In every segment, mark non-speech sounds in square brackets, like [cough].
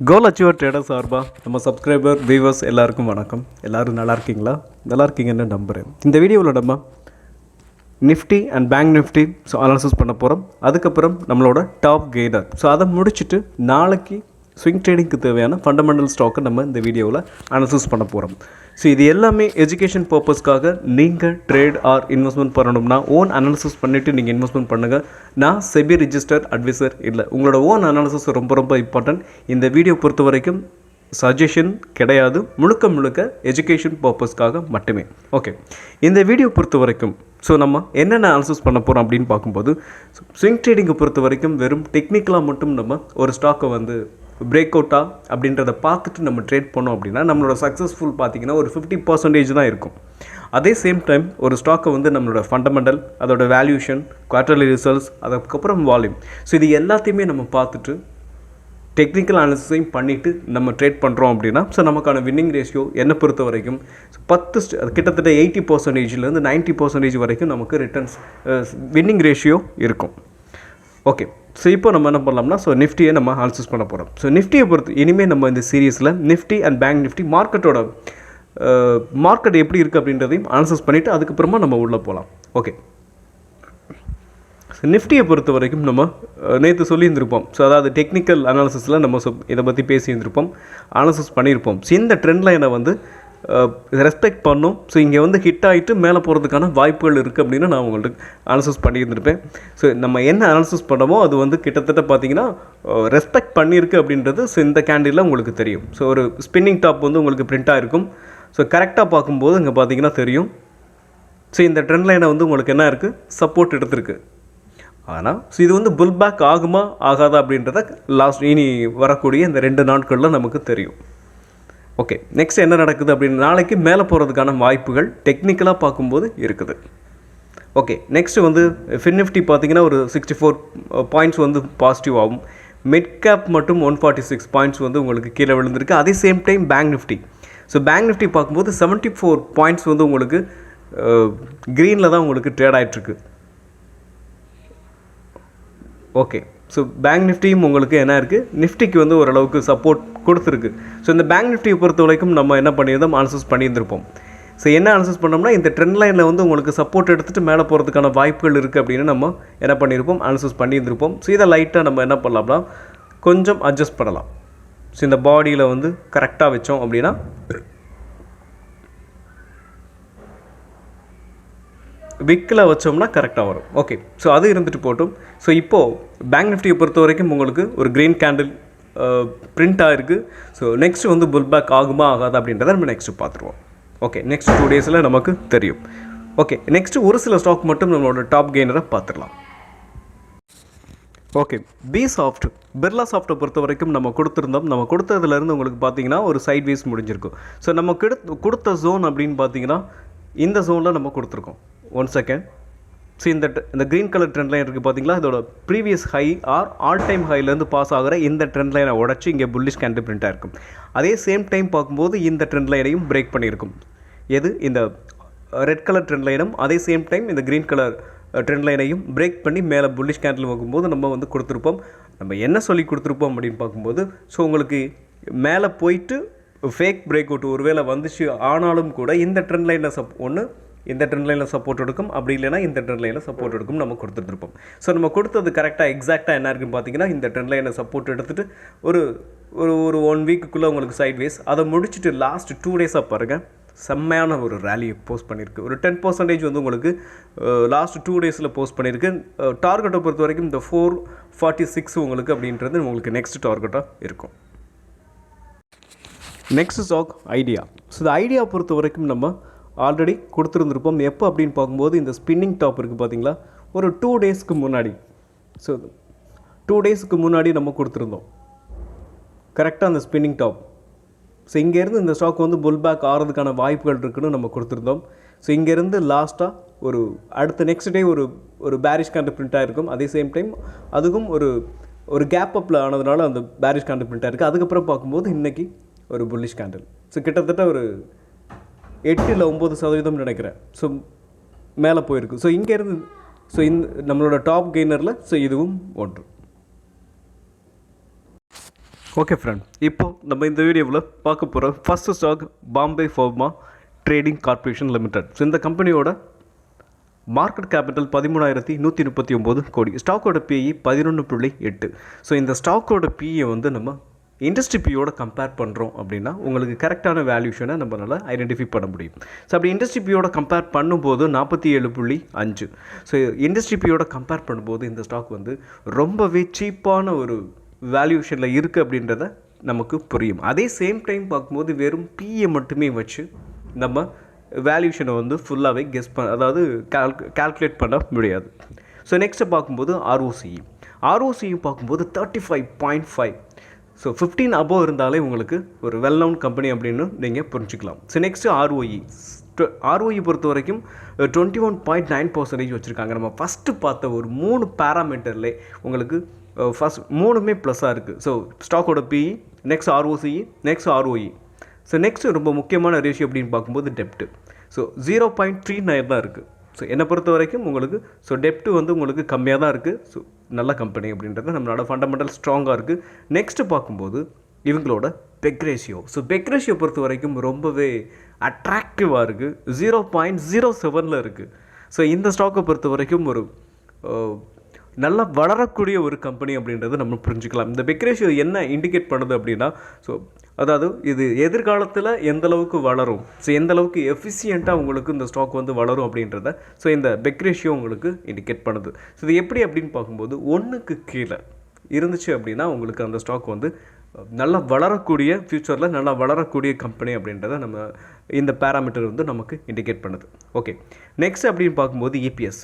கோல் achiever trader சார்பாக நம்ம subscriber viewers எல்லாருக்கும் வணக்கம். எல்லோரும் நல்லா இருக்கீங்களா? நல்லா இருக்கீங்கன்னு நம்புகிறேன் இந்த வீடியோவில் நம்ம Nifty and bank Nifty so analysis பண்ண போகிறோம் அதுக்கப்புறம் நம்மளோட டாப் கெய்னர் ஸோ அதை முடிச்சுட்டு நாளைக்கு ஸ்விங் ட்ரேடிங்க்கு தேவையான ஃபண்டமெண்டல் ஸ்டாக்கை நம்ம இந்த வீடியோவில் அனாலிசிஸ் பண்ண போகிறோம் ஸோ இது எல்லாமே எஜுகேஷன் பர்பஸ்க்காக நீங்கள் ட்ரேட் ஆர் இன்வெஸ்ட்மெண்ட் பண்ணணும்னா ஓன் அனாலிசிஸ் பண்ணிவிட்டு நீங்கள் இன்வெஸ்ட்மெண்ட் பண்ணுங்கள் நான் செபி ரிஜிஸ்டர் அட்வைசர் இல்லை. உங்களோட ஓன் அனாலிசிஸ் ரொம்ப ரொம்ப இம்பார்ட்டன்ட் இந்த வீடியோ பொறுத்த வரைக்கும் சஜஷன் கிடையாது. முழுக்க முழுக்க எஜுகேஷன் பர்பஸ்க்காக மட்டுமே. ஓகே இந்த வீடியோ பொறுத்த வரைக்கும் ஸோ நம்ம என்னென்ன அனாலிசிஸ் பண்ண போகிறோம் அப்படின்னு பார்க்கும்போது ஸ்விங் ட்ரேடிங்கை பொறுத்த வரைக்கும் வெறும் டெக்னிக்கலாக மட்டும் நம்ம ஒரு ஸ்டாக்கை வந்து பிரேக் அவுட்டா அப்படின்றத பார்த்துட்டு நம்ம ட்ரேட் பண்ணோம் அப்படின்னா நம்மளோட சக்ஸஸ்ஃபுல் பார்த்தீங்கன்னா ஒரு ஃபிஃப்டி பர்சன்டேஜ் தான் இருக்கும். அதே சேம் டைம் ஒரு ஸ்டாக்கை வந்து நம்மளோட ஃபண்டமெண்டல் அதோட வேல்யூஷன் குவார்டர்லி ரிசல்ட்ஸ் அதுக்கப்புறம் வால்யூம் ஸோ இது எல்லாத்தையுமே நம்ம பார்த்துட்டு டெக்னிக்கல் அனாலிசிஸையும் பண்ணிவிட்டு நம்ம ட்ரேட் பண்ணுறோம் அப்படின்னா ஸோ நமக்கான வின்னிங் ரேஷியோ என்னை பொறுத்த வரைக்கும் பத்து அது கிட்டத்தட்ட எயிட்டி பர்சன்டேஜ்லேருந்து நைன்ட்டி பர்சன்டேஜ் வரைக்கும் நமக்கு ரிட்டர்ன்ஸ் வின்னிங் ரேஷியோ இருக்கும். ஓகே ஸோ இப்போ நம்ம என்ன பண்ணலாம்னா ஸோ நிஃப்டியை நம்ம அனலிசிஸ் பண்ண போகிறோம் ஸோ நிஃப்டியை பொறுத்து இனிமேல் நம்ம இந்த சீரீஸில் நிஃப்டி அண்ட் பேங்க் நிஃப்டி மார்க்கெட்டோட மார்க்கெட் எப்படி இருக்குது அப்படின்றதையும் அனலிசிஸ் பண்ணிவிட்டு அதுக்கப்புறமா நம்ம உள்ளே போகலாம் ஓகே ஸோ நிஃப்டியை பொறுத்த வரைக்கும் நம்ம நேற்று சொல்லியிருந்திருப்போம். ஸோ அதாவது டெக்னிக்கல் அனாலிசிஸில் நம்ம சொ இதை பற்றி பேசியிருந்திருப்போம். அனாலிசிஸ் பண்ணியிருப்போம். ஸோ இந்த ட்ரெண்ட் லைனை வந்து ரெஸ்பெக்ட் பண்ணும். ஸோ இங்கே வந்து ஹிட் ஆகிட்டு மேலே போகிறதுக்கான வாய்ப்புகள் இருக்குது அப்படின்னு நான் உங்கள்கிட்ட அனாலிசிஸ் பண்ணியிருந்திருப்பேன். ஸோ நம்ம என்ன அனாலிசிஸ் பண்ணமோ அது வந்து கிட்டத்தட்ட பார்த்தீங்கன்னா ரெஸ்பெக்ட் பண்ணியிருக்கு அப்படின்றது ஸோ இந்த கேண்டிலில் உங்களுக்கு தெரியும். ஸோ ஒரு ஸ்பின்னிங் டாப் வந்து உங்களுக்கு பிரிண்ட் இருக்கும் ஸோ கரெக்டாக பார்க்கும்போது இங்கே பார்த்தீங்கன்னா தெரியும். ஸோ இந்த ட்ரெண்ட் லைனை வந்து உங்களுக்கு என்ன இருக்குது சப்போர்ட் எடுத்திருக்கு. ஆனால் ஸோ இது வந்து புல் பேக் ஆகுமா ஆகாதா அப்படின்றத லாஸ்ட் இனி வரக்கூடிய இந்த ரெண்டு நாட்களில் நமக்கு தெரியும். ஓகே நெக்ஸ்ட் என்ன நடக்குது அப்படின்னு நாளைக்கு மேலே போகிறதுக்கான வாய்ப்புகள் டெக்னிக்கலாக பார்க்கும்போது இருக்குது. ஓகே நெக்ஸ்ட் வந்து ஃபின் நிஃப்டி பார்த்தீங்கன்னா ஒரு சிக்ஸ்டி ஃபோர் பாயிண்ட்ஸ் வந்து பாசிட்டிவ் ஆகும். மிட் கேப் மட்டும் ஒன் ஃபார்ட்டி சிக்ஸ் பாயிண்ட்ஸ் வந்து உங்களுக்கு கீழே விழுந்திருக்கு. அதே same time bank Nifty so bank Nifty பார்க்கும்போது செவன்ட்டி ஃபோர் பாயிண்ட்ஸ் வந்து உங்களுக்கு uh, க்ரீனில் தான் உங்களுக்கு ட்ரேட் ஆகிட்ருக்கு ஓகே ஸோ பேங்க் நிஃப்டியும் உங்களுக்கு என்ன இருக்குது நிஃப்டிக்கு வந்து ஓரளவுக்கு சப்போர்ட் கொடுத்துருக்கு. ஸோ இந்த பேங்க் நிஃப்டியை பொறுத்த வரைக்கும் நம்ம என்ன பண்ணியிருந்தோம்? அனாலிசிஸ் பண்ணியிருந்திருப்போம். ஸோ என்ன அனாலிசிஸ் பண்ணோம்னா இந்த ட்ரெண்ட் லைனில் வந்து உங்களுக்கு சப்போர்ட் எடுத்துகிட்டு மேலே போகிறதுக்கான வாய்ப்புகள் இருக்குது அப்படின்னு நம்ம என்ன பண்ணியிருப்போம்? அனாலிசிஸ் பண்ணியிருந்திருப்போம். ஸோ இதை லைட்டாக நம்ம என்ன பண்ணலாம்னா கொஞ்சம் அட்ஜஸ்ட் பண்ணலாம். ஸோ இந்த பாடியில் வந்து கரெக்டாக வச்சோம் அப்படின்னா விக்கில் வச்சோம்னா கரெக்டாக வரும். ஓகே ஸோ அது இருந்துட்டு போட்டும். ஸோ இப்போது பேங்க் நிஃப்டியை பொறுத்த வரைக்கும் உங்களுக்கு ஒரு க்ரீன் கேண்டில் பிரிண்ட் இருக்குது ஸோ நெக்ஸ்ட்டு வந்து புல் பேக் ஆகுமா ஆகாதா அப்படின்றத நம்ம நெக்ஸ்ட்டு பார்த்துருவோம். ஓகே நெக்ஸ்ட் டூ டேஸில் நமக்கு தெரியும். ஓகே நெக்ஸ்ட் ஒரு சில ஸ்டாக் மட்டும் நம்மளோட டாப் கெய்னரை பார்த்துடலாம். ஓகே பி சாஃப்ட் பிர்லா சாஃப்ட்டை பொறுத்த வரைக்கும் நம்ம கொடுத்துருந்தோம். நம்ம கொடுத்ததுலேருந்து உங்களுக்கு பார்த்தீங்கன்னா ஒரு சைட் வேஸ் முடிஞ்சிருக்கும். ஸோ நம்ம கெடு கொடுத்த ஜோன் அப்படின்னு பார்த்தீங்கன்னா இந்த ஜோனில் நம்ம கொடுத்துருக்கோம். ஒன் செகண்ட் ஸோ இந்த இந்த க்ரீன் கலர் ட்ரெண்ட் லைன் இருக்குது பார்த்தீங்களா இதோட previous high or all time ஹைலேருந்து pass ஆகிற இந்த ட்ரெண்ட் லைனை உடச்சி இங்கே புல்லிஷ் கேண்டில் பிரிண்ட்டாக இருக்கும். அதே சேம் டைம் பார்க்கும்போது இந்த ட்ரெண்ட் லைனையும் பிரேக் பண்ணியிருக்கும். எது? இந்த ரெட் கலர் ட்ரெண்ட் லைனும் அதே சேம் டைம் இந்த க்ரீன் கலர் ட்ரெண்ட் லைனையும் பிரேக் பண்ணி மேலே புல்லிஷ் கேண்டில் வைக்கும்போது நம்ம வந்து கொடுத்துருப்போம். நம்ம என்ன சொல்லி கொடுத்துருப்போம் அப்படின்னு பார்க்கும்போது ஸோ உங்களுக்கு மேலே போயிட்டு ஃபேக் பிரேக் அவுட் ஒருவேளை வந்துச்சு ஆனாலும் கூட இந்த ட்ரெண்ட் லைனை சப் ஒன்று இந்த ட்ரெண்ட் லைனில் சப்போர்ட் எடுக்கும். அப்படி இல்லைனா இந்த ட்ரெண்ட் லைனில் சப்போர்ட் எடுக்கும் நம்ம கொடுத்துட்ருப்போம். ஸோ நம்ம கொடுத்தது கரெக்டாக எக்ஸாக்டாக என்ன இருக்குன்னு பார்த்தீங்கன்னா இந்த ட்ரெண்ட் லைனை சப்போர்ட் எடுத்துகிட்டு ஒரு ஒரு ஒரு ஒன் வீக்குக்குள்ளே உங்களுக்கு சைட்வேஸ் அதை முடிச்சுட்டு லாஸ்ட் டூ டேஸாக பாருங்கள் செம்மையான ஒரு ரேலியை போஸ்ட் பண்ணியிருக்கு. ஒரு டென் பர்சன்டேஜ் வந்து உங்களுக்கு லாஸ்ட் டூ டேஸில் போஸ்ட் பண்ணியிருக்கு. டார்கெட்டை பொறுத்த வரைக்கும் இந்த ஃபோர் ஃபார்ட்டி சிக்ஸ் உங்களுக்கு அப்படின்றது உங்களுக்கு நெக்ஸ்ட் டார்கெட்டாக இருக்கும். நெக்ஸ்ட் ஸ்டாக் ஐடியா ஸோ இந்த ஐடியா பொறுத்த வரைக்கும் நம்ம ஆல்ரெடி கொடுத்துருந்துருப்போம். எப்போ அப்படின்னு பார்க்கும்போது இந்த ஸ்பின்னிங் டாப் இருக்குது பார்த்தீங்களா? ஒரு டூ டேஸ்க்கு முன்னாடி. ஸோ டூ டேஸ்க்கு முன்னாடி நம்ம கொடுத்துருந்தோம். கரெக்டாக அந்த ஸ்பின்னிங் டாப் ஸோ இங்கேருந்து இந்த ஸ்டாக் வந்து புல் பேக் ஆகிறதுக்கான வாய்ப்புகள் இருக்குன்னு நம்ம கொடுத்துருந்தோம். ஸோ இங்கேருந்து லாஸ்ட்டாக ஒரு அடுத்த நெக்ஸ்ட் டே ஒரு ஒரு பேரிஷ் கண்ட பிரிண்ட்டாக இருக்கும் அதே சேம் டைம் அதுக்கும் ஒரு ஒரு கேப் அப்பில் ஆனதுனால அந்த பேரிஷ் கண்ட பிரிண்ட்டாக இருக்குது அதுக்கப்புறம் பார்க்கும்போது இன்றைக்கி ஒரு புல்லிஷ் கேண்டில் ஸோ கிட்டத்தட்ட ஒரு எட்டு இல்லை ஒம்பது சதவீதம் நினைக்கிறேன். ஸோ மேலே போயிருக்கு. ஸோ இங்கேருந்து ஸோ இந்த நம்மளோட டாப் கெய்னரில் ஸோ இதுவும் ஒன்று. ஓகே ஃப்ரெண்ட் இப்போ நம்ம இந்த வீடியோவில் பார்க்க போகிற first stock Bombay Burmah trading corporation limited so இந்த கம்பெனியோட மார்க்கெட் கேபிட்டல் பதிமூணாயிரத்தி நூற்றி முப்பத்தி ஒம்பது கோடி. ஸ்டாக்கோட பிஇ பதினொன்று புள்ளி எட்டு. ஸோ இந்த ஸ்டாக்கோட பிஇ வந்து நம்ம இண்டஸ்ட்ரி பியோட கம்பேர் பண்ணுறோம் அப்படின்னா உங்களுக்கு கரெக்டான வேல்யூஷனை நம்மளால் ஐடென்டிஃபை பண்ண முடியும். ஸோ அப்படி இண்டஸ்ட்ரி பியோட கம்பேர் பண்ணும்போது நாற்பத்தி ஏழு புள்ளி அஞ்சு. ஸோ இண்டஸ்ட்ரி பியோட கம்பேர் பண்ணும்போது இந்த ஸ்டாக் வந்து ரொம்பவே சீப்பான ஒரு வேல்யூஷனில் இருக்குது அப்படின்றத நமக்கு புரியும். அதே சேம் டைம் பார்க்கும்போது வெறும் பிஏ மட்டுமே வச்சு நம்ம வேல்யூஷனை வந்து ஃபுல்லாகவே கெஸ் பண்ண அதாவது கால்கு கால்குலேட் பண்ண முடியாது. ஸோ நெக்ஸ்ட்டு பார்க்கும்போது ஆர்ஓசிஇ ஆர்ஓசியும் பார்க்கும்போது thirty five point five so fifteen above இருந்தாலே உங்களுக்கு ஒரு வெல் நவுன் கம்பெனி அப்படின்னு நீங்கள் புரிஞ்சுக்கலாம். ஸோ நெக்ஸ்ட்டு ஆர்ஓஇ ஆர்ஓஇ பொறுத்த வரைக்கும் twenty one point nine percentage வச்சுருக்காங்க. நம்ம ஃபஸ்ட்டு பார்த்த ஒரு மூணு பேராமீட்டர்லே உங்களுக்கு ஃபஸ்ட் மூணுமே ப்ளஸ்ஸாக இருக்குது ஸோ ஸ்டாக்கோட PE next ROCE next ROE so next ரொம்ப முக்கியமான ரேஷியோ அப்படின்னு பார்க்கும்போது டெப்ட்டு so zero point three nine தான் இருக்குது ஸோ என்னை பொறுத்த வரைக்கும் உங்களுக்கு ஸோ டெப்ட்டு வந்து உங்களுக்கு கம்மியாக தான் இருக்குது ஸோ நல்ல கம்பெனி அப்படின்றது நம்மளோட ஃபண்டமெண்டல் ஸ்ட்ராங்காக இருக்குது நெக்ஸ்ட்டு பார்க்கும்போது இவங்களோட PEG ratio so PEG ratio பொறுத்த வரைக்கும் ரொம்பவே அட்ராக்டிவாக இருக்குது ஜீரோ பாயிண்ட் ஜீரோ செவனில் இருக்குது ஸோ இந்த ஸ்டாக்கை பொறுத்த வரைக்கும் ஒரு நல்லா வளரக்கூடிய ஒரு கம்பெனி அப்படின்றது நம்ம புரிஞ்சுக்கலாம். இந்த பெக் ரேஷியோ என்ன இண்டிகேட் பண்ணுது அப்படின்னா ஸோ அதாவது இது எதிர்காலத்தில் எந்தளவுக்கு வளரும்? ஸோ எந்தளவுக்கு எஃபிஷியண்ட்டாக உங்களுக்கு இந்த ஸ்டாக் வந்து வளரும் அப்படின்றத ஸோ இந்த பெக் ரேஷியோ உங்களுக்கு இண்டிகேட் பண்ணுது. ஸோ இது எப்படி அப்படின்னு பார்க்கும்போது ஒன்றுக்கு கீழே இருந்துச்சு அப்படின்னா உங்களுக்கு அந்த ஸ்டாக் வந்து நல்லா வளரக்கூடிய ஃப்யூச்சரில் நல்லா வளரக்கூடிய கம்பெனி அப்படின்றத நம்ம இந்த பேராமீட்டர் வந்து நமக்கு இண்டிகேட் பண்ணுது. ஓகே நெக்ஸ்ட் அப்படின்னு பார்க்கும்போது இபிஎஸ்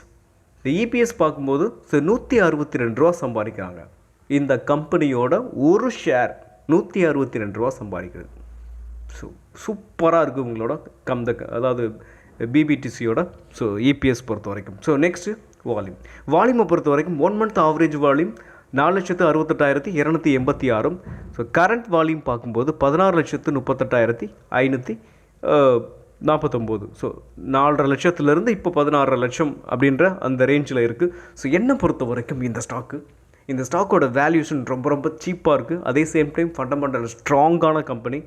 இந்த இபிஎஸ் பார்க்கும்போது ஸோ நூற்றி அறுபத்தி ரெண்டு ரூபா சம்பாதிக்கிறாங்க. இந்த கம்பெனியோட ஒரு ஷேர் நூற்றி அறுபத்தி ரெண்டு ரூபா சம்பாதிக்கிறது. ஸோ சூப்பராக இருக்குது உங்களோட கம் த அதாவது பிபிடிசியோட ஸோ இபிஎஸ் பொறுத்த வரைக்கும். ஸோ நெக்ஸ்ட்டு வால்யூம் வால்யூமை பொறுத்த வரைக்கும் ஒன் மந்த் ஆவரேஜ் வால்யூம் நாலு லட்சத்து அறுபத்தெட்டாயிரத்தி இரநூத்தி எண்பத்தி ஆறும். ஸோ கரண்ட் வால்யூம் பார்க்கும்போது பதினாறு லட்சத்து முப்பத்தெட்டாயிரத்தி ஐநூற்றி நாற்பத்தொம்போது ஸோ நாலரை லட்சத்துலேருந்து இப்போ பதினாறரை லட்சம் அப்படின்ற அந்த ரேஞ்சில் இருக்குது ஸோ என்னை பொறுத்த வரைக்கும் இந்த ஸ்டாக்கு இந்த ஸ்டாக்கோட வேல்யூஷன் ரொம்ப ரொம்ப சீப்பாக இருக்குது அதே சேம் டைம் ஃபண்டமெண்டல் ஸ்ட்ராங்கான கம்பெனி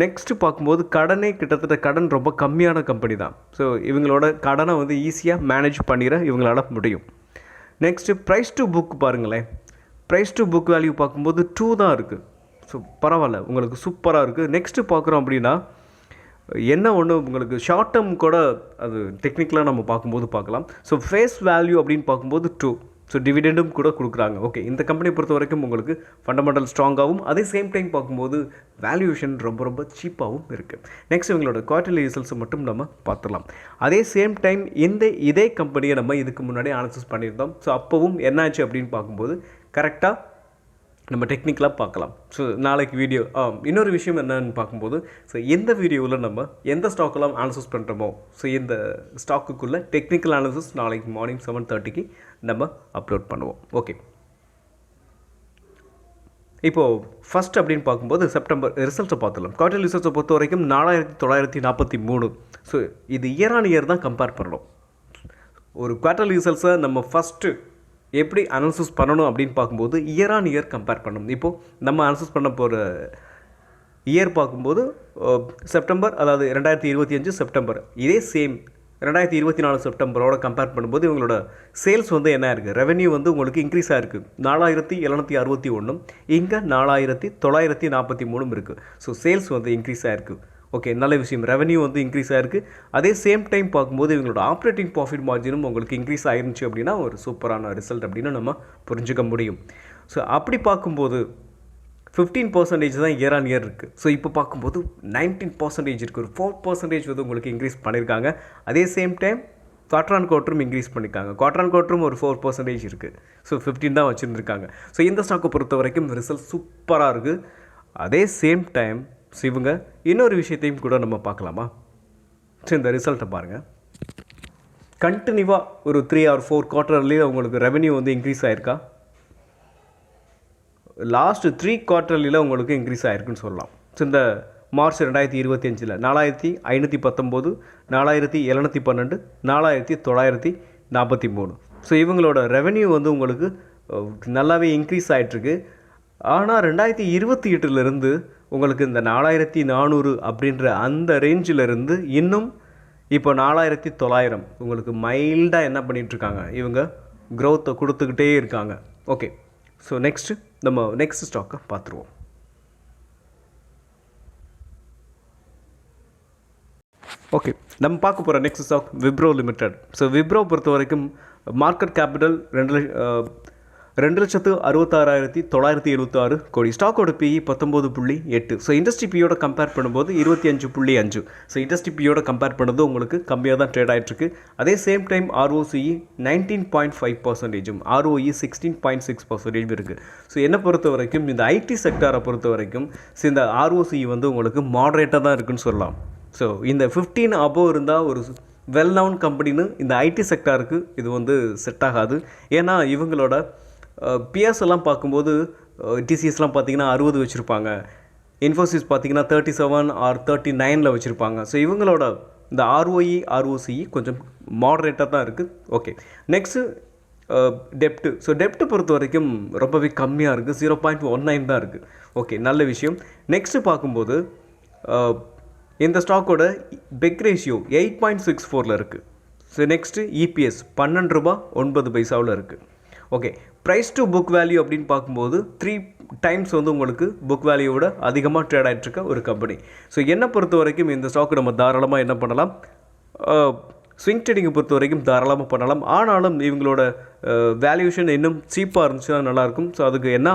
நெக்ஸ்ட்டு பார்க்கும்போது கடனே கிட்டத்தட்ட கடன் ரொம்ப கம்மியான கம்பெனி தான். ஸோ இவங்களோட கடனை வந்து ஈஸியாக மேனேஜ் பண்ணிட இவங்களால முடியும். நெக்ஸ்ட்டு ப்ரைஸ் டு புக் பாருங்களேன். ப்ரைஸ் டு புக் வேல்யூ பார்க்கும்போது டூ தான் இருக்குது ஸோ பரவாயில்ல உங்களுக்கு சூப்பராக இருக்குது நெக்ஸ்ட்டு பார்க்குறோம் அப்படின்னா என்ன ஒன்று உங்களுக்கு ஷார்ட் டேர்ம் கூட அது டெக்னிக்கலாக நம்ம பார்க்கும்போது பார்க்கலாம். ஸோ ஃபேஸ் வேல்யூ அப்படின்னு பார்க்கும்போது டூ ஸோ டிவிடெண்டும் கூட கொடுக்குறாங்க. ஓகே இந்த கம்பெனியை பொறுத்த வரைக்கும் உங்களுக்கு ஃபண்டமெண்டல் ஸ்ட்ராங்காகவும் அதே சேம் டைம் பார்க்கும்போது வேல்யூஷன் ரொம்ப ரொம்ப சீப்பாகவும் இருக்குது நெக்ஸ்ட் இவங்களோட குவார்டர்லி ரிசல்ட்ஸை மட்டும் நம்ம பார்த்துடலாம். அதே சேம் டைம் இந்த இதே கம்பெனியை நம்ம இதுக்கு முன்னாடி அனாலிசிஸ் பண்ணியிருந்தோம். ஸோ அப்போவும் என்னாச்சு அப்படின்னு பார்க்கும்போது கரெக்டாக நம்ம டெக்னிக்கலாக பார்க்கலாம். ஸோ நாளைக்கு வீடியோ இன்னொரு விஷயம் என்னன்னு பார்க்கும்போது ஸோ எந்த வீடியோவில் நம்ம எந்த ஸ்டாக்கெல்லாம் அனலிசிஸ் பண்ணுறோமோ ஸோ இந்த ஸ்டாக்குக்குள்ளே டெக்னிக்கல் அனலிசிஸ் நாளைக்கு மார்னிங் செவன் தேர்ட்டிக்கு நம்ம அப்லோட் பண்ணுவோம். ஓகே இப்போது ஃபஸ்ட் அப்படின்னு பார்க்கும்போது செப்டம்பர் ரிசல்ட்ஸை eh, பார்த்துலாம் குவார்டர் ரிசல்ட்ஸை பொறுத்த வரைக்கும் நாலாயிரத்தி தொள்ளாயிரத்தி நாற்பத்தி மூணு. ஸோ இது இயர் ஆன் இயர் தான் கம்பேர் பண்ணணும். ஒரு குவார்டர் ரிசல்ட்ஸை நம்ம ஃபஸ்ட்டு எப்படி அனாலிசிஸ் பண்ணணும் அப்படின்னு பார்க்கும்போது இயர் ஆன் இயர் கம்பேர் பண்ணணும். இப்போது நம்ம அனாலிசிஸ் பண்ண போகிற இயர் பார்க்கும்போது செப்டம்பர் அதாவது ரெண்டாயிரத்தி இருபத்தி அஞ்சு செப்டம்பர் இதே சேம் ரெண்டாயிரத்தி இருபத்தி நாலு செப்டம்பரோட கம்பேர் பண்ணும்போது இவங்களோட சேல்ஸ் வந்து என்ன இருக்குது ரெவென்யூ வந்து உங்களுக்கு இன்க்ரீஸ் ஆகிருக்கு நாலாயிரத்தி எழுநூற்றி அறுபத்தி ஒன்றும் இங்கே நாலாயிரத்தி தொள்ளாயிரத்தி நாற்பத்தி மூணும் இருக்குது ஸோ சேல்ஸ் வந்து இன்க்ரீஸ் இருக்குது ஓகே நல்ல விஷயம். ரெவன்யூ வந்து இன்க்ரீஸ் ஆகிருக்கு அதே சேம் டைம் பார்க்கும்போது இவங்களோட ஆப்ரேட்டிங் ப்ராஃபிட் மார்ஜினும் உங்களுக்கு இன்க்ரீஸ் ஆயிருந்துச்சு அப்படின்னா ஒரு சூப்பரான ரிசல்ட் அப்படின்னு நம்ம புரிஞ்சுக்க முடியும். ஸோ அப்படி பார்க்கும்போது ஃபிஃப்டீன் பர்சன்டேஜ் தான் இயர் ஆன் இயர் இருக்குது ஸோ இப்போ பார்க்கும்போது நைன்டீன் பர்சன்டேஜ் இருக்குது ஒரு ஃபோர் பர்சன்டேஜ் வந்து உங்களுக்கு இன்க்ரீஸ் பண்ணியிருக்காங்க அதே சேம் டைம் குவார்டர் ஆன் குவார்ட்டரும் இன்க்ரீஸ் பண்ணியிருக்காங்க குவார்டர் ஆன் குவார்ட்டரும் ஒரு ஃபோர் பர்சன்டேஜ் இருக்குது ஸோ ஃபிஃப்டீன் தான் வச்சுருந்துருக்காங்க. ஸோ இந்த ஸ்டாக்கை பொறுத்த வரைக்கும் ரிசல்ட் சூப்பராக இருக்குது அதே சேம் டைம் ஸோ இவங்க இன்னொரு விஷயத்தையும் கூட நம்ம பார்க்கலாமா? ஸோ இந்த ரிசல்ட்டை பாருங்கள் கண்டினியூவாக ஒரு த்ரீ ஆர் ஃபோர் குவார்ட்டர்லேயே உங்களுக்கு ரெவன்யூ வந்து இன்க்ரீஸ் ஆயிருக்கா? லாஸ்ட் த்ரீ குவார்ட்டர்லியில் உங்களுக்கு இன்க்ரீஸ் ஆகிருக்குன்னு சொல்லலாம். ஸோ இந்த மார்ச் ரெண்டாயிரத்தி இருபத்தி அஞ்சில் நாலாயிரத்தி ஐநூற்றி பத்தொம்போது நாலாயிரத்தி எழுநூற்றி பன்னெண்டு நாலாயிரத்தி தொள்ளாயிரத்தி நாற்பத்தி மூணு. ஸோ இவங்களோட ரெவென்யூ வந்து உங்களுக்கு நல்லாவே இன்க்ரீஸ் ஆகிட்டுருக்கு ஆனால் ரெண்டாயிரத்தி இருபத்தி எட்டுலேருந்து உங்களுக்கு இந்த நாலாயிரத்தி நானூறு அப்படின்ற அந்த ரேஞ்சிலிருந்து இன்னும் இப்போ நாலாயிரத்தி தொள்ளாயிரம் உங்களுக்கு மைல்டாக என்ன பண்ணிகிட்ருக்காங்க இவங்க க்ரோத்தை கொடுத்துக்கிட்டே இருக்காங்க. ஓகே ஸோ நெக்ஸ்ட்டு நம்ம நெக்ஸ்ட் ஸ்டாக்கை பார்த்துருவோம். ஓகே நம்ம பார்க்க போகிற next stock Wipro limited so Wipro பொறுத்த வரைக்கும் மார்க்கெட் கேபிட்டல் ரெண்டு ரெண்டு லட்சத்து அறுபத்தாறாயிரத்தி தொள்ளாயிரத்தி எழுபத்தாறு கோடி. ஸ்டாக்கோட பிஇ பத்தொம்போது புள்ளி எட்டு. ஸோ இண்டஸ்ட்ரி பியோட கம்பேர் பண்ணும்போது இருபத்தி அஞ்சு புள்ளி அஞ்சு. ஸோ இண்டஸ்ட்ரி பியோட கம்பேர் பண்ணது உங்களுக்கு கம்மியாக தான் ட்ரேட் ஆகிட்டுருக்கு அதே same time ROCE nineteen point five பர்சன்டேஜும் ROE sixteen point six percentage இருக்குது ஸோ என்னை பொறுத்த வரைக்கும் இந்த ஐடி செக்டாரை பொறுத்த வரைக்கும் ஸோ இந்த ஆர்ஓசிஇ வந்து உங்களுக்கு மாடரேட்டாக தான் இருக்குன்னு சொல்லலாம். ஸோ இந்த ஃபிஃப்டீன் அபோவ் இருந்தால் ஒரு வெல் நவுன் கம்பெனின்னு இந்த ஐடி செக்டாருக்கு இது வந்து செட் ஆகாது. ஏன்னா இவங்களோட பிஎஸ் எல்லாம் பார்க்கும்போது டிசிஎஸ்லாம் பார்த்தீங்கன்னா அறுபது வச்சுருப்பாங்க. இன்ஃபோசிஸ் பார்த்தீங்கன்னா தேர்ட்டி செவன் ஆர் தேர்ட்டி நைனில் வச்சுருப்பாங்க. ஸோ இவங்களோட இந்த ஆர்ஓஇ ஆர்ஓசிஇ கொஞ்சம் மாடரேட்டாக தான் இருக்குது ஓகே நெக்ஸ்ட்டு டெப்ட்டு ஸோ டெப்ட்டு பொறுத்த வரைக்கும் ரொம்பவே கம்மியாக இருக்குது ஜீரோ பாயிண்ட் ஒன் நைன் தான் இருக்குது ஓகே நல்ல விஷயம். நெக்ஸ்ட்டு பார்க்கும்போது இந்த ஸ்டாக்கோட PEG ratio eight point six ஃபோரில் இருக்குது ஸோ நெக்ஸ்ட்டு இபிஎஸ் பன்னெண்டு ரூபா ஒன்பது பைசாவில் இருக்குது okay price to book value அப்படின்னு பார்க்கும்போது த்ரீ டைம்ஸ் வந்து உங்களுக்கு புக் வேல்யூவோட அதிகமாக ட்ரேட் ஆகிட்டு இருக்க ஒரு கம்பெனி ஸோ என்னை பொறுத்த வரைக்கும் இந்த ஸ்டாக்கு நம்ம தாராளமாக என்ன பண்ணலாம்? ஸ்விங் ட்ரேடிங்கை பொறுத்த வரைக்கும் தாராளமாக பண்ணலாம். ஆனாலும் இவங்களோட வேல்யூஷன் இன்னும் சீப்பாக இருந்துச்சுன்னா நல்லாயிருக்கும் ஸோ அதுக்கு என்ன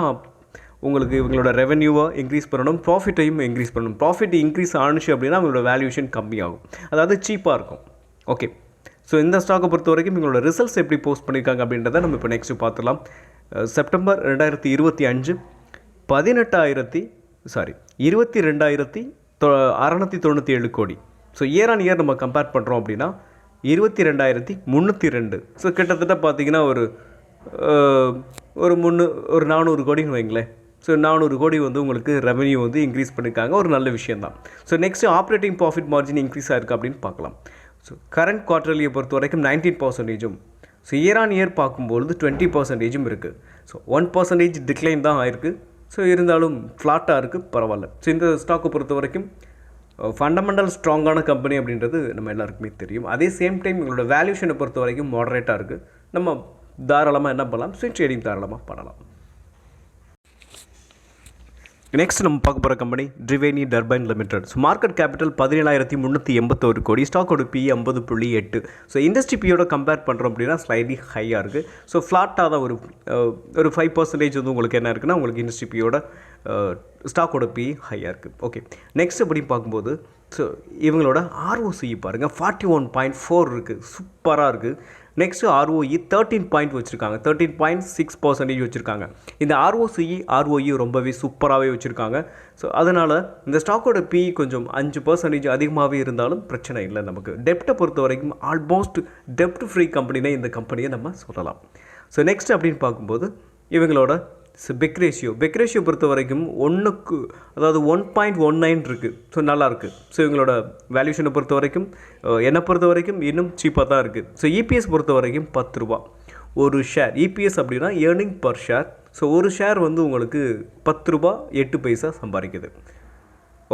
உங்களுக்கு இவங்களோட ரெவன்யூவாக இன்க்ரீஸ் பண்ணணும் ப்ராஃபிட்டையும் இன்க்ரீஸ் பண்ணணும். ப்ராஃபிட் இன்க்ரீஸ் ஆணுச்சு அப்படின்னா அவங்களோட வேல்யூஷன் கம்மியாகும். அதாவது சீப்பாக இருக்கும். ஓகே ஸோ இந்த ஸ்டாக்கை பொறுத்த வரைக்கும் இவங்களோட ரிசல்ட்ஸ் எப்படி போஸ்ட் பண்ணியிருக்காங்க அப்படின்றத நம்ம இப்போ நெக்ஸ்ட்டு பார்த்துலாம் செப்டம்பர் ரெண்டாயிரத்தி இருபத்தி அஞ்சு பதினெட்டாயிரத்தி சாரி இருபத்தி ரெண்டாயிரத்தி தொ அறநூற்றி தொண்ணூற்றி ஏழு கோடி. ஸோ இயர் ஆன் இயர் நம்ம கம்பேர் பண்ணுறோம் அப்படின்னா இருபத்தி ரெண்டாயிரத்தி முந்நூற்றி ரெண்டு. ஸோ கிட்டத்தட்ட பார்த்தீங்கன்னா ஒரு ஒரு முன்னு ஒரு நானூறு கோடின்னு வைங்களேன். ஸோ நானூறு கோடி வந்து உங்களுக்கு ரெவன்யூ வந்து இன்க்ரீஸ் பண்ணியிருக்காங்க ஒரு நல்ல விஷயம் தான் so next operating profit margin increase ஆயிருக்கு அப்படின்னு பார்க்கலாம். ஸோ கரண்ட் குவார்டர்லியை பொறுத்த வரைக்கும் நைன்டீன் பர்சன்டேஜும் ஸோ இயர் ஆன் இயர் பார்க்கும்பொழுது டுவெண்ட்டி பர்சன்டேஜும் இருக்குது ஸோ ஒன் பர்சன்டேஜ் டிக்ளைன் தான் ஆயிருக்கு. ஸோ இருந்தாலும் ஃப்ளாட்டாக இருக்குது பரவாயில்ல. ஸோ இந்த ஸ்டாக்கை பொறுத்த வரைக்கும் ஃபண்டமெண்டல் ஸ்ட்ராங்கான கம்பெனி அப்படின்றது நம்ம எல்லாருக்குமே தெரியும். அதே சேம் டைம் எங்களோட வேல்யூஷனை பொறுத்த வரைக்கும் மாடரேட்டாக இருக்குது நம்ம தாராளமாக என்ன பண்ணலாம்? ஸ்விட்ச் ட்ரேடிங் தாராளமாக பண்ணலாம். நெக்ஸ்ட் நம்ம பார்க்க போகிற company Triveni turbine limited so market capital பதினேழாயிரத்தி முந்நூற்றி எண்பத்தோரு கோடி. ஸ்டாக்கோட பி ஐம்பது புள்ளி எட்டு. ஸோ இண்டஸ்ட்ரி பியோட கம்பேர் பண்ணுறோம் அப்படின்னா ஸ்லைட்லி ஹையாக இருக்குது ஸோ ஃப்ளாட்டாக தான் ஒரு ஒரு ஃபைவ் பர்சன்டேஜ் வந்து உங்களுக்கு என்ன இருக்குன்னா உங்களுக்கு இண்டஸ்ட்ரி பியோட ஸ்டாக்கோட பி ஹையாக இருக்குது ஓகே நெக்ஸ்ட் அப்படின்னு பார்க்கும்போது ஸோ இவங்களோட ஆர்ஓசி பாருங்கள் ஃபார்ட்டி ஒன் பாயிண்ட் ஃபோர் இருக்குது சூப்பராக இருக்குது நெக்ஸ்ட்டு ஆர்ஓஇ தேர்ட்டீன் பாயிண்ட் வச்சுருக்காங்க. தேர்ட்டீன் பாயிண்ட் சிக்ஸ் பர்சன்டேஜ் வச்சுருக்காங்க. இந்த ஆர்ஓசிஇ ஆர்ஓஇ ரொம்பவே சூப்பராகவே வச்சுருக்காங்க. ஸோ அதனால் இந்த ஸ்டாக்கோட பி கொஞ்சம் அஞ்சு பர்சன்டேஜ் அதிகமாகவே இருந்தாலும் பிரச்சனை இல்லை நமக்கு. டெப்ட்டை பொறுத்த வரைக்கும் ஆல்மோஸ்ட் டெப்ட் ஃப்ரீ கம்பெனினே இந்த கம்பெனியை நம்ம சொல்லலாம். ஸோ நெக்ஸ்ட் அப்படின்னு பார்க்கும்போது இவங்களோட பெக் ரேஷியோ பெக் ரேஷியோ பொறுத்த வரைக்கும் ஒன்றுக்கு அதாவது ஒன் பாயிண்ட் ஒன் நைன் இருக்குது ஸோ நல்லாயிருக்கு ஸோ இவங்களோட வேல்யூஷனை பொறுத்த வரைக்கும் என்னை பொறுத்த வரைக்கும் இன்னும் சீப்பாக தான் இருக்குது ஸோ இபிஎஸ் பொறுத்த வரைக்கும் பத்து ரூபா. ஒரு ஷேர் இபிஎஸ் அப்படின்னா ஏர்னிங் பர் ஷேர் ஸோ ஒரு ஷேர் வந்து உங்களுக்கு பத்து ரூபா எட்டு பைசா சம்பாதிக்குது.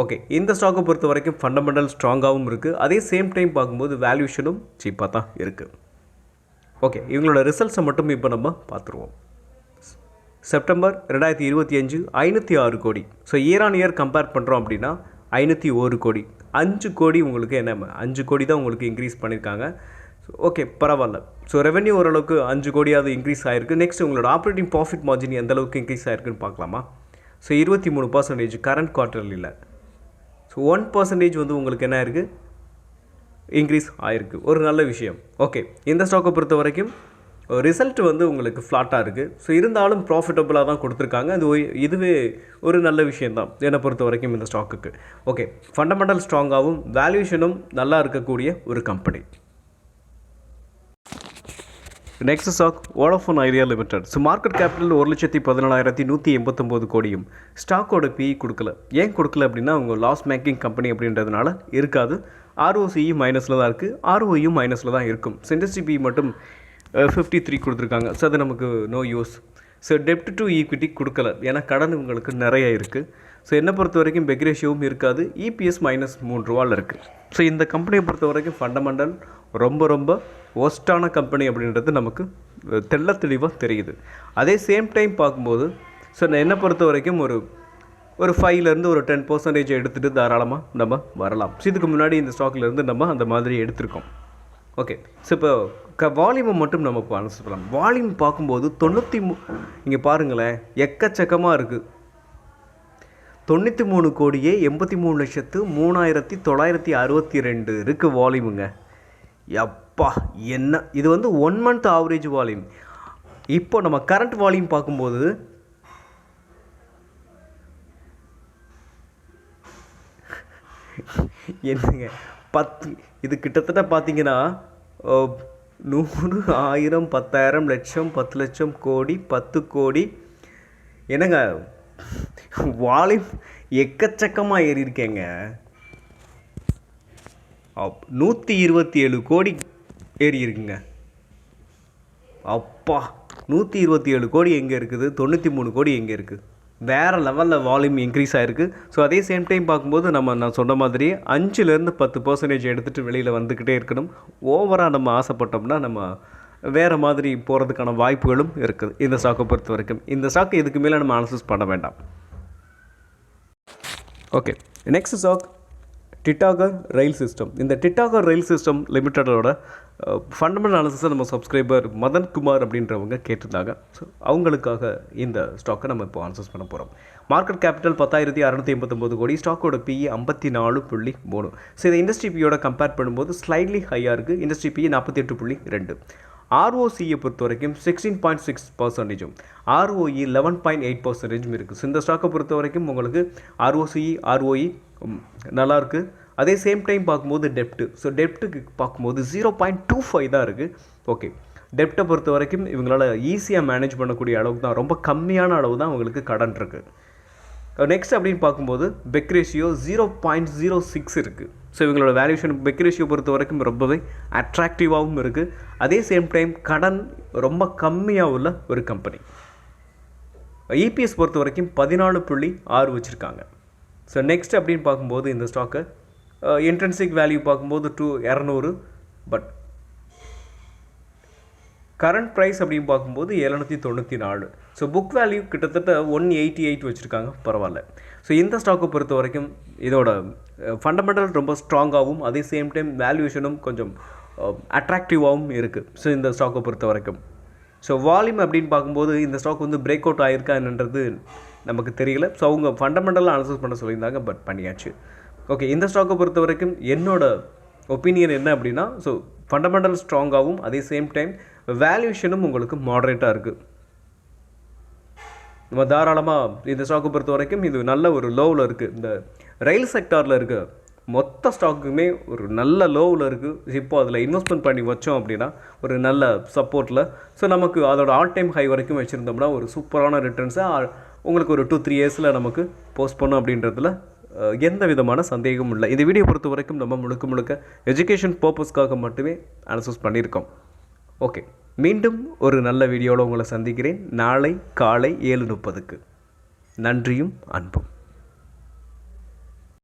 ஓகே இந்த ஸ்டாக்கை பொறுத்த வரைக்கும் ஃபண்டமெண்டல் ஸ்ட்ராங்காகவும் இருக்குது அதே சேம் டைம் பார்க்கும்போது வேல்யூஷனும் சீப்பாக தான் இருக்குது ஓகே இவங்களோட ரிசல்ட்ஸை மட்டும் இப்போ நம்ம பார்த்துருவோம். செப்டம்பர் ரெண்டாயிரத்தி இருபத்தி அஞ்சு ஐநூற்றி ஆறு crore. So year on year compare பண்ணுறோம் அப்படின்னா ஐநூற்றி ஒரு கோடி. அஞ்சு கோடி உங்களுக்கு என்ன? அஞ்சு கோடி தான் உங்களுக்கு இன்க்ரீஸ் பண்ணியிருக்காங்க ஓகே பரவாயில்ல. ஸோ ரெவென்யூ ஓரளவுக்கு அஞ்சு கோடியாவது இன்க்ரீஸ் ஆயிருக்கு. நெக்ஸ்ட் உங்களோட ஆப்ரேட்டிங் ப்ராஃபிட் மார்ஜின் எந்த அளவுக்கு இன்க்ரீஸ் ஆயிருக்குன்னு பார்க்கலாமா? ஸோ இருபத்தி மூணு பர்சன்டேஜ் கரண்ட் குவார்ட்டர்லியில் ஸோ ஒன் பர்சன்டேஜ் வந்து உங்களுக்கு என்ன இருக்குது இன்க்ரீஸ் ஆயிருக்கு. ஒரு நல்ல விஷயம். ஓகே இந்த ஸ்டாக்கை பொறுத்த வரைக்கும் ரிசல்ட் வந்து உங்களுக்கு ஃப்ளாட்டாக இருக்குது ஸோ இருந்தாலும் ப்ராஃபிட்டபுளாக தான் கொடுத்துருக்காங்க. அது இதுவே ஒரு நல்ல விஷயந்தான் என்னை பொறுத்த வரைக்கும் இந்த ஸ்டாக்குக்கு ஓகே ஃபண்டமெண்டல் ஸ்ட்ராங்காகவும் வேல்யூஷனும் நல்லா இருக்கக்கூடிய ஒரு company next stock Vodafone Idea limited so market capital ஒரு லட்சத்தி பதினாலாயிரத்தி நூற்றி எண்பத்தொம்போது கோடியும். ஸ்டாக்கோட பி கொடுக்கல. ஏன் கொடுக்கல அப்படின்னா அவங்க லாஸ் மேக்கிங் கம்பெனி அப்படின்றதுனால இருக்காது. ஆர்ஓசியும் மைனஸில் தான் இருக்குது ஆர்ஓயும் மைனஸில் தான் இருக்கும். சென்டஸ்டி பி மட்டும் ஃபிஃப்டி த்ரீ கொடுத்துருக்காங்க. ஸோ அது நமக்கு நோ யூஸ் ஸோ டெப்ட் டு ஈக்விட்டி கொடுக்கல. ஏன்னா கடன் இவங்களுக்கு நிறைய இருக்குது ஸோ என்னை பொறுத்த வரைக்கும் பெக்ரேஷியவும் இருக்காது. இபிஎஸ் மைனஸ் மூணு ரூபாவில் இருக்குது ஸோ இந்த கம்பெனியை பொறுத்த வரைக்கும் ஃபண்டமெண்டல் ரொம்ப ரொம்ப ஒஸ்ட்டான கம்பெனி அப்படின்றது நமக்கு தெள்ள தெளிவாக தெரியுது. அதே சேம் டைம் பார்க்கும்போது ஸோ நான் என்னை பொறுத்த வரைக்கும் ஒரு ஒரு ஃபைவ்லேருந்து ஒரு டென் பர்சன்டேஜ் எடுத்துகிட்டு தாராளமாக நம்ம வரலாம். ஸோ இதுக்கு முன்னாடி இந்த ஸ்டாக்லேருந்து நம்ம அந்த மாதிரி எடுத்திருக்கோம். ஓகே ஸோ இப்போ க வால்யூமை மட்டும் நம்ம இப்போ பண்ணலாம். வால்யூம் பார்க்கும்போது தொண்ணூற்றி மூ இங்கே பாருங்களேன் எக்கச்சக்கமாக இருக்குது தொண்ணூற்றி மூணு கோடியே எண்பத்தி மூணு லட்சத்து மூணாயிரத்தி தொள்ளாயிரத்தி அறுபத்தி ரெண்டு இருக்குது வால்யூமுங்க எப்பா என்ன இது வந்து ஒன் மந்த் ஆவரேஜ் வால்யூம் இப்போ நம்ம கரண்ட் வால்யூம் பார்க்கும்போது [laughs] என்னங்க பத்து இது கிட்டத்தட்ட பார்த்தீங்கன்னா நூறு ஆயிரம் பத்தாயிரம் லட்சம் பத்து லட்சம் கோடி பத்து கோடி. என்னங்க வால்யூம் எக்கச்சக்கமாக ஏறி இருக்கேங்க அப் நூற்றி இருபத்தி ஏழு கோடி ஏறி இருக்குங்க அப்பா நூற்றி இருபத்தி ஏழு கோடி எங்கே இருக்குது? தொண்ணூற்றி மூணு கோடி எங்கே இருக்குது? வேறு லெவலில் வால்யூம் இன்க்ரீஸ் ஆகிருக்கு ஸோ அதே சேம் டைம் பார்க்கும்போது நம்ம நான் சொன்ன மாதிரி அஞ்சுலேருந்து பத்து பர்சன்டேஜ் எடுத்துகிட்டு வெளியில் வந்துக்கிட்டே இருக்கணும். ஓவராக நம்ம ஆசைப்பட்டோம்னா நம்ம வேறு மாதிரி போகிறதுக்கான வாய்ப்புகளும் இருக்குது. இந்த ஸ்டாக்கை பொறுத்த வரைக்கும். இந்த ஸ்டாக்கு இதுக்கு மேலே நம்ம அனாலிசிஸ் பண்ண வேண்டாம். Okay next stock Titagarh rail system இந்த டிட்டாகர் ரயில் சிஸ்டம் லிமிட்டடோட ஃபண்டமெண்டல் அனாலிசிஸை நம்ம சப்ஸ்கிரைபர் மதன் குமார் அப்படின்றவங்க கேட்டிருந்தாங்க. ஸோ அவங்களுக்காக இந்த ஸ்டாக்கை நம்ம இப்போ அனாலிசிஸ் பண்ண போகிறோம் மார்க்கெட் கேபிட்டல் பத்தாயிரத்தி அறநூற்றி எண்பத்தொம்போது கோடி ஸ்டாக்கோட பிஇ ஐம்பத்தி நாலு புள்ளி மூணு. ஸோ இதை இண்டஸ்ட்ரி பியோட கம்பேர் பண்ணும்போது ஸ்லைட்லி ஹையாக இருக்குது இண்டஸ்ட்ரி பிஇ நாற்பத்தி எட்டு புள்ளி ரெண்டு. ஆர்ஓசியை பொறுத்த வரைக்கும் சிக்ஸ்டீன் பாயிண்ட் சிக்ஸ் பர்சன்டேஜும் ஆர்ஓஇ லெவன் பாயிண்ட் எயிட் பர்சன்டேஜும் இருக்குது ஸோ இந்த ஸ்டாக்கை பொறுத்த வரைக்கும் உங்களுக்கு ஆர்ஓசிஇ ஆர்ஓஇ நல்லாயிருக்கு அதே சேம் டைம் பார்க்கும்போது டெப்ட்டு ஸோ டெப்ட்டுக்கு பார்க்கும்போது ஜீரோ பாயிண்ட் டூ ஃபைவ் தான் இருக்குது ஓகே டெப்ட்டை பொறுத்த வரைக்கும் இவங்களால் ஈஸியாக மேனேஜ் பண்ணக்கூடிய அளவுக்கு தான் ரொம்ப கம்மியான அளவு தான் அவங்களுக்கு கடன் இருக்குது நெக்ஸ்ட் அப்படின்னு பார்க்கும்போது PEG ratio zero point zero six இருக்குது ஸோ இவங்களோட வேல்யூஷன் பெக்ரேஷியோ பொறுத்த வரைக்கும் ரொம்பவே அட்ராக்டிவாகவும் இருக்குது அதே சேம் டைம் கடன் ரொம்ப கம்மியாக உள்ள ஒரு கம்பெனி இபிஎஸ் பொறுத்த வரைக்கும் பதினாலு புள்ளி ஆறு வச்சுருக்காங்க. ஸோ நெக்ஸ்ட் அப்படின்னு பார்க்கும்போது இந்த ஸ்டாக்கு இன்ட்ரென்சிக் வேல்யூ பார்க்கும்போது டூ இரநூறு. பட் கரண்ட் ப்ரைஸ் அப்படின்னு பார்க்கும்போது எழுநூற்றி தொண்ணூற்றி நாலு. ஸோ புக் வேல்யூ கிட்டத்தட்ட ஒன் எயிட்டி எயிட் வச்சுருக்காங்க. பரவாயில்ல. ஸோ இந்த ஸ்டாக்கை பொறுத்த வரைக்கும் இதோட uh, ஃபண்டமெண்டல் ரொம்ப ஸ்ட்ராங்காகவும் அதே சேம் டைம் வேல்யூஷனும் கொஞ்சம் uh, அட்ராக்டிவாகவும் இருக்குது ஸோ இந்த ஸ்டாக்கை பொறுத்த வரைக்கும். ஸோ வால்யூம் அப்படின்னு பார்க்கும்போது இந்த ஸ்டாக் வந்து பிரேக் அவுட் ஆகிருக்கா என்னன்றது நமக்கு தெரியல. ஸோ அவங்க ஃபண்டமெண்டலாக அனலைஸ் பண்ண சொல்லியிருந்தாங்க பட் பண்ணியாச்சு. ஓகே இந்த ஸ்டாக்கை பொறுத்த வரைக்கும் என்னோட ஒப்பீனியன் என்ன அப்படின்னா ஸோ ஃபண்டமெண்டல் ஸ்ட்ராங்காகவும் அதே சேம் டைம் வேல்யூஷனும் உங்களுக்கு மாடரேட்டாக இருக்குது நம்ம தாராளமாக இந்த ஸ்டாக்கை பொறுத்த வரைக்கும் இது நல்ல ஒரு லோவில் இருக்குது இந்த ரயில் செக்டாரில் இருக்க மொத்த ஸ்டாக்குமே ஒரு நல்ல லோவில் இருக்குது இப்போ அதில் இன்வெஸ்ட்மெண்ட் பண்ணி வச்சோம் அப்படின்னா ஒரு நல்ல சப்போர்ட்டில் ஸோ நமக்கு அதோட ஆல் டைம் ஹை வரைக்கும் வச்சுருந்தோம்னா ஒரு சூப்பரான ரிட்டர்ன்ஸை உங்களுக்கு ஒரு டூ த்ரீ இயர்ஸில் நமக்கு போஸ்ட் பண்ணும் அப்படின்றதுல எந்த விதமான சந்தேகமும் இல்லை. இந்த வீடியோ பொறுத்த வரைக்கும் நம்ம முழுக்க முழுக்க எஜுகேஷன் பர்பஸ்க்காக மட்டுமே அனலைஸ் பண்ணியிருக்கோம். ஓகே மீண்டும் ஒரு நல்ல வீடியோவில் உங்களை சந்திக்கிறேன். நாளை காலை ஏழு முப்பதுக்கு. நன்றியும் அன்பும்.